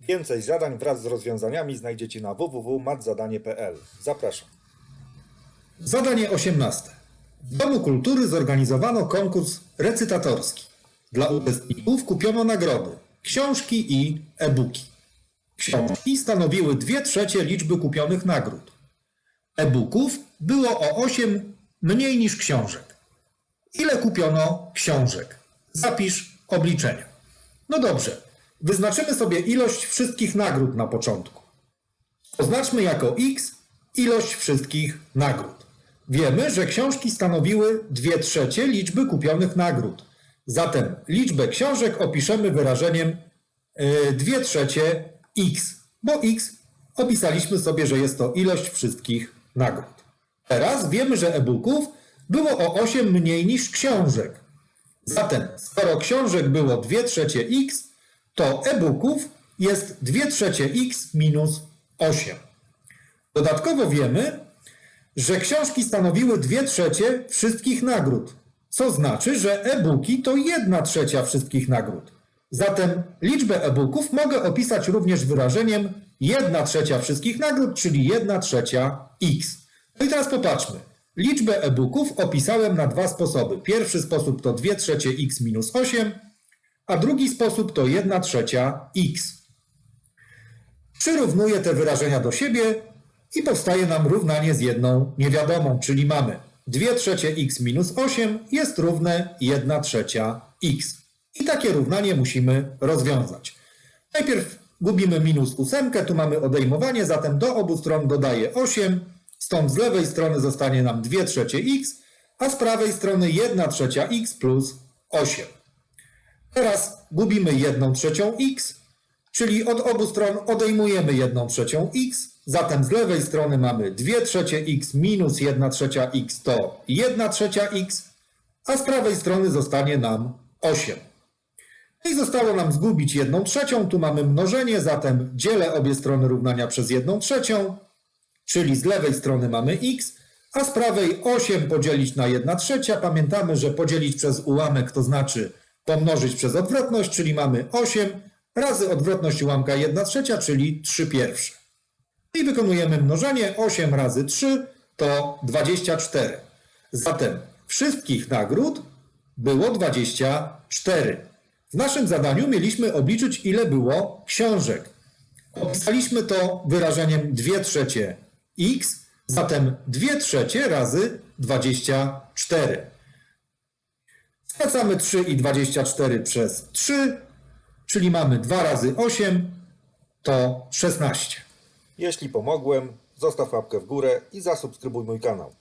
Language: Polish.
Więcej zadań wraz z rozwiązaniami znajdziecie na www.matzadanie.pl. Zapraszam. Zadanie 18. W Domu Kultury zorganizowano konkurs recytatorski. Dla uczestników kupiono nagrody, książki i e-booki. Książki stanowiły 2 trzecie liczby kupionych nagród. E-booków było o 8 mniej niż książek. Ile kupiono książek? Zapisz obliczenia. No dobrze, wyznaczymy sobie ilość wszystkich nagród na początku. Oznaczmy jako x ilość wszystkich nagród. Wiemy, że książki stanowiły 2 trzecie liczby kupionych nagród. Zatem liczbę książek opiszemy wyrażeniem 2 trzecie x, bo x opisaliśmy sobie, że jest to ilość wszystkich nagród. Teraz wiemy, że e-booków było o 8 mniej niż książek. Zatem, skoro książek było 2 trzecie x, to e-booków jest 2 trzecie x minus 8. Dodatkowo wiemy, że książki stanowiły 2 trzecie wszystkich nagród, co znaczy, że e-booki to 1 trzecia wszystkich nagród. Zatem liczbę e-booków mogę opisać również wyrażeniem 1 trzecia wszystkich nagród, czyli 1 trzecia x. No i teraz popatrzmy. Liczbę e-booków opisałem na dwa sposoby. Pierwszy sposób to 2 trzecie x minus 8, a drugi sposób to 1 trzecia x. Przyrównuję te wyrażenia do siebie i powstaje nam równanie z jedną niewiadomą, czyli mamy 2 trzecie x minus 8 jest równe 1 trzecia x. I takie równanie musimy rozwiązać. Najpierw gubimy minus ósemkę, tu mamy odejmowanie, zatem do obu stron dodaję 8, stąd z lewej strony zostanie nam 2 trzecie x, a z prawej strony 1 trzecia x plus 8. Teraz gubimy 1 trzecią x, czyli od obu stron odejmujemy 1 trzecią x, zatem z lewej strony mamy 2 trzecie x minus 1 trzecia x to 1 trzecia x, a z prawej strony zostanie nam 8. No i zostało nam zgubić 1 trzecią, tu mamy mnożenie, zatem dzielę obie strony równania przez 1 trzecią, czyli z lewej strony mamy x, a z prawej 8 podzielić na 1 trzecia. Pamiętamy, że podzielić przez ułamek to znaczy pomnożyć przez odwrotność, czyli mamy 8 razy odwrotność ułamka 1 trzecia, czyli 3 pierwsze. I wykonujemy mnożenie 8 razy 3 to 24. Zatem wszystkich nagród było 24. W naszym zadaniu mieliśmy obliczyć, ile było książek. Opisaliśmy to wyrażeniem 2 trzecie x, zatem 2 trzecie razy 24. Skracamy 3 i 24 przez 3, czyli mamy 2 razy 8 to 16. Jeśli pomogłem, zostaw łapkę w górę i zasubskrybuj mój kanał.